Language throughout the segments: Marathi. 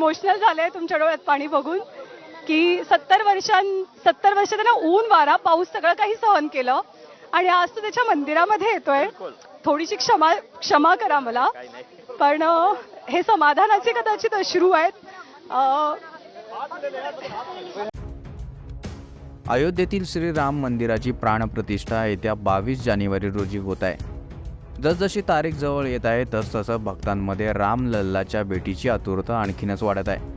इमोशनल झाले तुमच्या डोळ्यात पाणी बघून की सत्तर वर्षां सत्तर वर्ष त्यांना ऊन वारा पाऊस सगळं काही सहन केलं. आणि आज तो त्याच्या मंदिरामध्ये येतोय. थोडीशी क्षमा क्षमा करा मला. पण हे समाधानाचे कदाचित अश्रू आहेत. अयोध्येतील श्रीराम मंदिराची प्राणप्रतिष्ठा येत्या बावीस जानेवारी रोजी होत आहे. जसजशी तारीख जवळ येत आहे तसतसं भक्तांमध्ये रामलल्लाच्या भेटीची आतुरता आणखीनच वाढत आहे.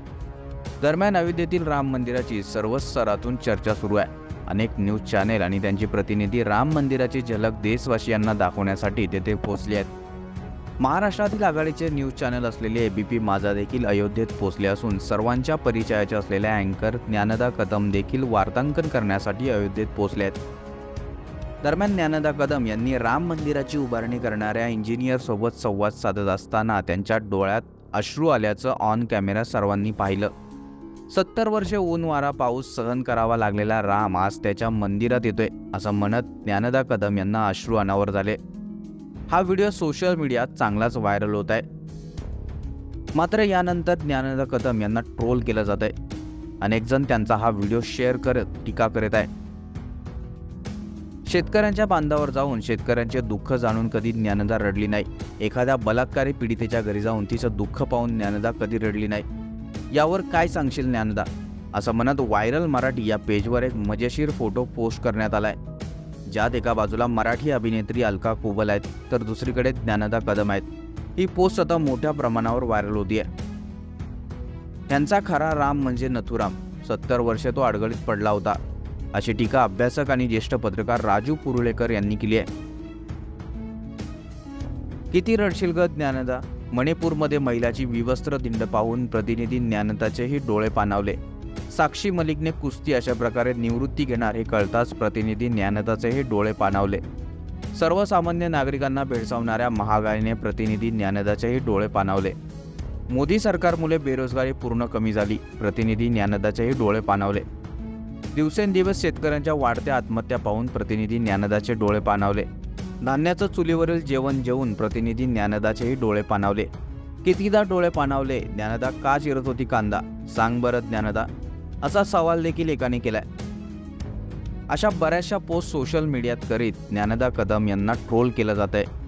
दरम्यान अयोध्येतील राम मंदिराची सर्वच स्तरातून चर्चा सुरू आहे. अनेक न्यूज चॅनेल आणि त्यांचे प्रतिनिधी राम मंदिराची झलक देशवासियांना दाखवण्यासाठी तेथे पोहोचले आहेत. महाराष्ट्रातील आघाडीचे न्यूज चॅनल असलेले एबीपी माझा देखील अयोध्येत पोहोचले असून सर्वांच्या परिचयाचे असलेल्या अँकर ज्ञानदा कदम देखील वार्तांकन करण्यासाठी अयोध्येत पोहोचले आहेत. दरम्यान ज्ञानदा कदम यांनी राम मंदिराची उभारणी करणाऱ्या इंजिनियरसोबत संवाद साधत असताना त्यांच्या डोळ्यात अश्रू आल्याचं ऑन कॅमेरा सर्वांनी पाहिलं. सत्तर वर्षे ऊन वारा पाऊस सहन करावा लागलेला राम आज त्याच्या मंदिरात येतोय असं म्हणत ज्ञानदा कदम यांना अश्रू अनावर झाले. हा व्हिडिओ सोशल मीडियात चांगलाच व्हायरल होत आहे. मात्र यानंतर ज्ञानदा कदम यांना ट्रोल केलं जात आहे अनेक जण त्यांचा हा व्हिडिओ शेअर करत टीका करत आहे शेतकऱ्यांच्या बांधावर जाऊन शेतकऱ्यांचे दुःख जाणून कधी ज्ञानदा रडली नाही. एखाद्या बलात्कारी पीडितेच्या घरी जाऊन तिचं दुःख पाहून ज्ञानदा कधी रडली नाही. यावर काय सांगशील ज्ञानदा? असं म्हणत व्हायरल मराठी या पेजवर एक मजेशीर फोटो पोस्ट करण्यात आलाय. ज्यात एका बाजूला मराठी अभिनेत्री अलका कुबल आहेत तर दुसरीकडे ज्ञानदा कदम आहेत. ही पोस्ट आता मोठ्या प्रमाणावर व्हायरल होती आहे त्यांचा खरा राम म्हणजे नथुराम. सत्तर वर्षे तो अडगळीत पडला होता. अशी टीका अभ्यासक आणि ज्येष्ठ पत्रकार राजू पुरुळेकर यांनी केली आहे. किती रडशील ग ज्ञानदा? मणिपूरमध्ये महिलाची विवस्त्र दिंड पाहून प्रतिनिधी ज्ञानदाचेही डोळे पाणावले. साक्षी मलिकने कुस्ती अशा प्रकारे निवृत्ती घेणार हे कळताच प्रतिनिधी ज्ञानदाचेही डोळे पाणावले. सर्वसामान्य नागरिकांना भेडसावणाऱ्या महागाईने प्रतिनिधी ज्ञानदाचेही डोळे पाणावले. मोदी सरकारमुळे बेरोजगारी पूर्ण कमी झाली प्रतिनिधी ज्ञानदाचेही डोळे पाणावले. दिवसेंदिवस शेतकऱ्यांच्या वाढत्या आत्महत्या पाहून प्रतिनिधी ज्ञानदाचे डोळे पाणावले. धान्याचं चुलीवरील जेवण जेवून प्रतिनिधी ज्ञानदाचेही डोळे पाणावले. कितीदा डोळे पाणावले ज्ञानदा का चिरत होती कांदा? सांग बरं ज्ञानदा. असा सवाल देखील एकाने केलाय. अशा बऱ्याचशा पोस्ट सोशल मीडियात करीत ज्ञानदा कदम यांना ट्रोल केलं जात आहे